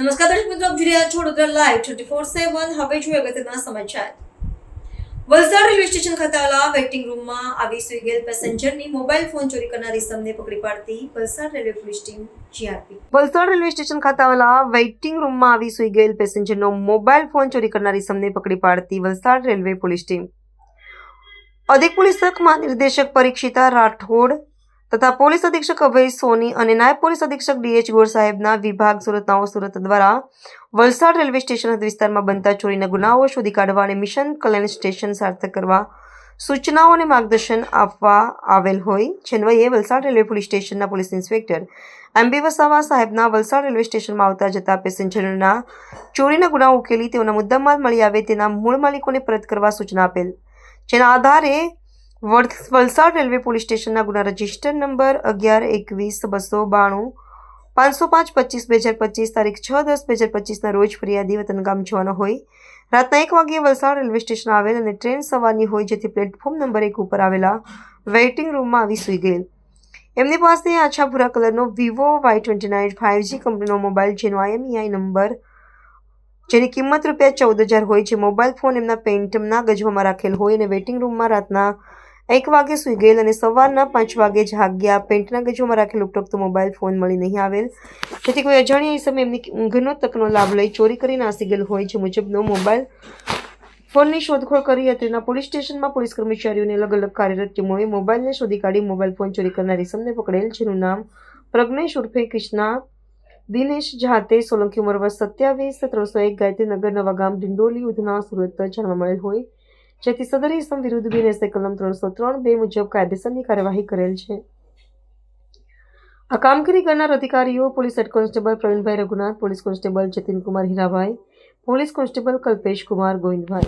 નમસ્કાર દર્શક મિત્રો, આપ જોઈ રહ્યા છો Vadodara live twenty four seven હવે જોઈએ અગત્યના સમાચાર. વલસાડ રેલવે સ્ટેશન ખાતે આવેલા વેઇટિંગ રૂમમાં આવી સુઈ ગયેલ પેસેન્જરની મોબાઈલ ફોન ચોરી કરનારી સમને પકડી પાડતી Valsad railway police team GRP. Valsad railway station ખાતે આવેલા વેઇટિંગ રૂમમાં આવી સુઈ ગયેલ પેસેન્જરનો મોબાઈલ ફોન ચોરી કરનારી સમને પકડી પાડતી વલસાડ રેલવે પોલીસ ટીમ. અધિક પોલીસ મહાનિર્દેશક પરીક્ષિતા રાઠોડ તથા પોલીસ અધિક્ષક અભય સોની અને નાયબ પોલીસ અધિક્ષક ડીએચ ગોર સાહેબના વિભાગ સુરત નવો સુરત દ્વારા વલસાડ રેલવે સ્ટેશન વિસ્તારમાં બનતા ચોરીના ગુનાઓ શોધી કાઢવા અને મિશન કલ્યાણ સ્ટેશન સાર્થક કરવા સૂચનાઓ અને માર્ગદર્શન આપવા આવેલ હોય. છેન્વઈએ વલસાડ રેલવે પોલીસ સ્ટેશનના પોલીસ ઇન્સ્પેક્ટર એમ વસાવા સાહેબના વલસાડ રેલવે સ્ટેશનમાં આવતા જતા પેસેન્જરોના ચોરીના ગુનાઓ ઉકેલી તેઓના મુદ્દામાલ મળી આવે તેના મૂળ માલિકોને પરત કરવા સૂચના આપેલ. જેના આધારે વલસાડ રેલવે પોલીસ સ્ટેશનના ગુના રજિસ્ટર નંબર અગિયાર, એકવીસ, બસો બાણું, પાંચસો પાંચ, પચીસ, બે હજાર પચીસ, તારીખ છ, દસ, બે હજાર પચીસના રોજ ફરિયાદી વતન ગામ જવાનો હોય. રાતના એક વાગ્યે વલસાડ રેલવે સ્ટેશન આવેલ અને ટ્રેન સવારની હોય જેથી પ્લેટફોર્મ નંબર એક ઉપર આવેલા વેઇટિંગ રૂમમાં આવી સૂઈ ગયેલ. એમની પાસે આછા ભૂરા કલરનો Vivo Y twenty nine five G કંપનીનો મોબાઈલ જેનો આઈએમઈઆઈ નંબર જેની કિંમત રૂપિયા ચૌદ હજાર હોય જે મોબાઈલ ફોન એમના પેન્ટના ગજવામાં રાખેલ હોય અને વેઇટિંગ રૂમમાં રાતના એક વાગે સૂઈ ગયેલ અને સવારના પાંચ વાગે જાગ્યા. પેન્ટના ગજવામાં રાખેલ ઉપરોક્ત મોબાઈલ ફોન મળી નહીં આવેલ. જેથી કોઈ અજાણ્યા સમયે એમની ઊંઘનો તકનો લાભ લઈ ચોરી કરી નાસી ગયેલ હોય જે મુજબનો મોબાઈલ ફોનની શોધખોળ કરી હતી. તેના પોલીસ સ્ટેશનમાં પોલીસ કર્મચારીઓને અલગ અલગ કાર્યરત ટીમોએ મોબાઈલને શોધી કાઢી મોબાઈલ ફોન ચોરી કરનાર ઇસમને પકડેલ, જેનું નામ પ્રજ્ઞેશ ઉર્ફે કૃષ્ણા, દિનેશ જાતે, સોલંકી ઉંમર સત્યાવીસ, ત્રણસો એક ગાયત્રીનગર નવાગામ, ડિંડોલી, ઉધના, સુરત, જાણવા મળેલ હોય. જેથી સદર ઇસમ વિરુદ્ધ બીએનએસએ કલમ ત્રણસો ત્રણ. બે મુજબ કાયદેસરની કાર્યવાહી કરેલ છે. આ કામગીરી કરનાર અધિકારીઓ police head constable Pravinbhai Raghunath, police constable Jatinkumar Hirabhai, police constable Kalpesh Kumar Govindbhai.